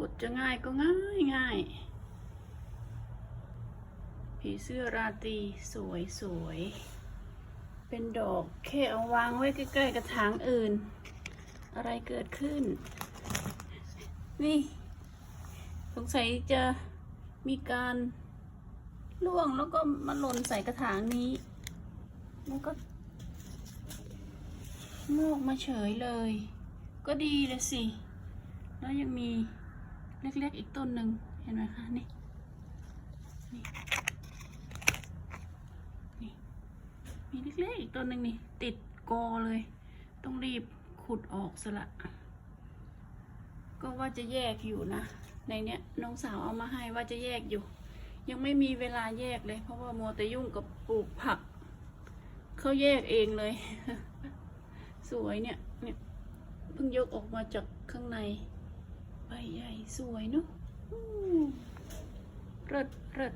บทจะง่ายก็ง่ายง่ายผีเสื้อราตรีสวยสวยเป็นดอกแค่เอาวางไว้ใกล้ๆกระถางอื่น อะไรเกิดขึ้น นี่ สงสัยจะมีการล่วงแล้วก็มาหล่นใส่กระถางนี้ แล้วก็งอกมาเฉยเลย ก็ดีเลยสิ แล้วยังมี เล็กๆอีกต้นหนึ่งเห็นไหมคะนี่นี่นี่มีเล็กๆอีกต้นหนึ่งนี่ติดกอเลย ต้องรีบขุดออกสละ ก็ว่าจะแยกอยู่นะ ในเนี้ยน้องสาวเอามาให้ว่าจะแยกอยู่ ยังไม่มีเวลาแยกเลย เพราะว่ามัวแต่ยุ่งกับปลูกผักเขาแยกเองเลย สวยเนี่ยเนี่ยเพิ่งยกออกมาจากข้างใน ใบใหญ่สวยเนาะริดริด